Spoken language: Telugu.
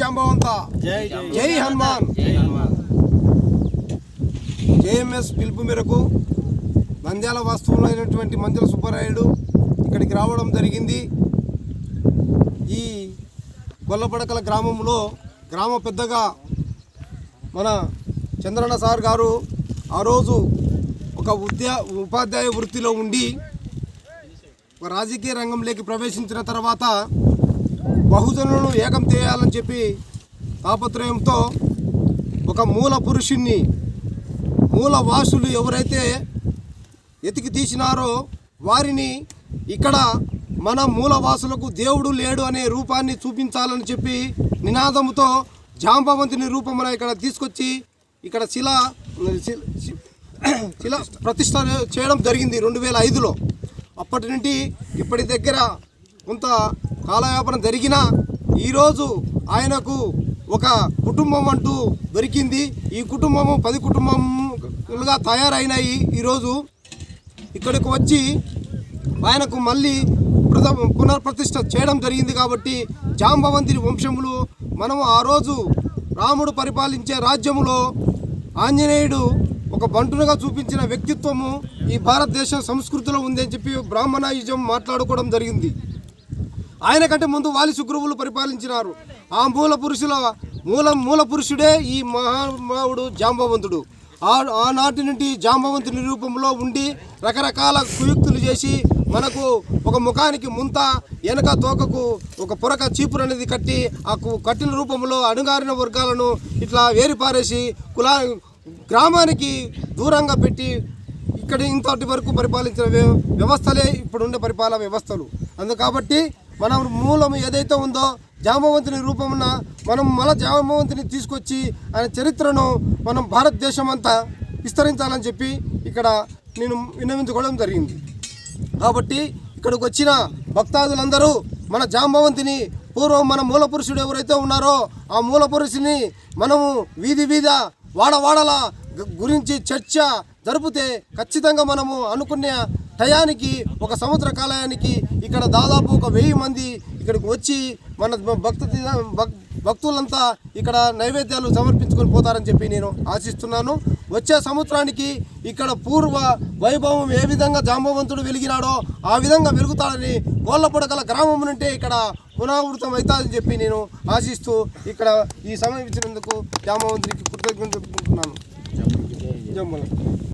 జాంబవంత జై జై హనుమాన్. జేఎంఎస్ పిలుపు మేరకు నంద్యాల వాస్తవంలో అయినటువంటి మంజల సుబ్బరాయుడు ఇక్కడికి రావడం జరిగింది. ఈ గొల్లపడకల గ్రామంలో గ్రామ పెద్దగా మన చంద్రన్న సార్ గారు ఆ రోజు ఒక ఉద్యా ఉపాధ్యాయ వృత్తిలో ఉండి ఒక రాజకీయ రంగంలోకి ప్రవేశించిన తర్వాత బహుజనులను ఏకం చేయాలని చెప్పి తాపత్రయంతో ఒక మూల పురుషుణ్ణి మూల వాసులు ఎవరైతే ఎతికి తీసినారో వారిని ఇక్కడ మన మూలవాసులకు దేవుడు లేడు అనే రూపాన్ని చూపించాలని చెప్పి నినాదంతో జాంబవంతుని రూపమున ఇక్కడ తీసుకొచ్చి ఇక్కడ శిల శి- శిల ప్రతిష్ట చేయడం జరిగింది రెండు వేల ఐదులో. అప్పటి నుండి ఇప్పటి దగ్గర కొంత కాలయాపన జరిగిన ఈరోజు ఆయనకు ఒక కుటుంబం అంటూ దొరికింది. ఈ కుటుంబము పది కుటుంబములుగా తయారైనాయి ఈరోజు. ఇక్కడికి వచ్చి ఆయనకు మళ్ళీ ప్రథ- పునర్ప్రతిష్ట చేయడం జరిగింది కాబట్టి జాంబవంతుని వంశములు మనం ఆ రోజు రాముడు పరిపాలించే రాజ్యములో ఆంజనేయుడు ఒక బంటునుగా చూపించిన వ్యక్తిత్వము ఈ భారతదేశ సంస్కృతిలో ఉందని చెప్పి బ్రాహ్మణాయుజం మాట్లాడుకోవడం జరిగింది. ఆయన కంటే ముందు వాలి సుగ్రువులు పరిపాలించినారు. ఆ మూల పురుషుల మూల మూల పురుషుడే ఈ మహానుభావుడు జాంబవంతుడు. ఆ ఆనాటి నుండి జాంబవంతుని రూపంలో ఉండి రకరకాల కుయుక్తులు చేసి మనకు ఒక ముఖానికి ముంత వెనక తోకకు ఒక పొరక చీపురు అనేది కట్టి ఆ కు- కట్టిన రూపంలో అణుగారిన వర్గాలను ఇట్లా వేరిపారేసి కులా గ్రామానికి దూరంగా పెట్టి ఇక్కడ ఇంతటి వరకు పరిపాలించిన వ్య- వ్యవస్థలే ఇప్పుడుండే పరిపాలన వ్యవస్థలు. అందు కాబట్టి మన మూలం ఏదైతే ఉందో జామవంతుని రూపమున మనం మన జామవంతుని తీసుకొచ్చి ఆయన చరిత్రను మనం భారతదేశం అంతా విస్తరించాలని చెప్పి ఇక్కడ నేను విన్నవించుకోవడం జరిగింది. కాబట్టి ఇక్కడికి వచ్చిన భక్తాదులందరూ మన జాంబవంతిని పూర్వం మన మూల పురుషుడు ఎవరైతే ఉన్నారో ఆ మూల పురుషుని మనము వీధి వీధ వాడవాడల గురించి చర్చ జరిపితే ఖచ్చితంగా మనము అనుకునే టయానికి ఒక సంవత్సర కాలానికి ఇక్కడ దాదాపు ఒక వెయ్యి మంది ఇక్కడికి వచ్చి మన భక్తు భక్- భక్తులంతా ఇక్కడ నైవేద్యాలు సమర్పించుకొని పోతారని చెప్పి నేను ఆశిస్తున్నాను. వచ్చే సంవత్సరానికి ఇక్కడ పూర్వ వైభవం ఏ విధంగా జాంబవంతుడు వెలిగినాడో ఆ విధంగా వెలుగుతాడని గోళ్ళపొడకల గ్రామం నుంటే ఇక్కడ పునరావృతం అవుతాదని చెప్పి నేను ఆశిస్తూ ఇక్కడ ఈ సమయం ఇచ్చినందుకు జాంబవంతుడికి కృతజ్ఞత చెప్పుకుంటున్నాను. జమ్మల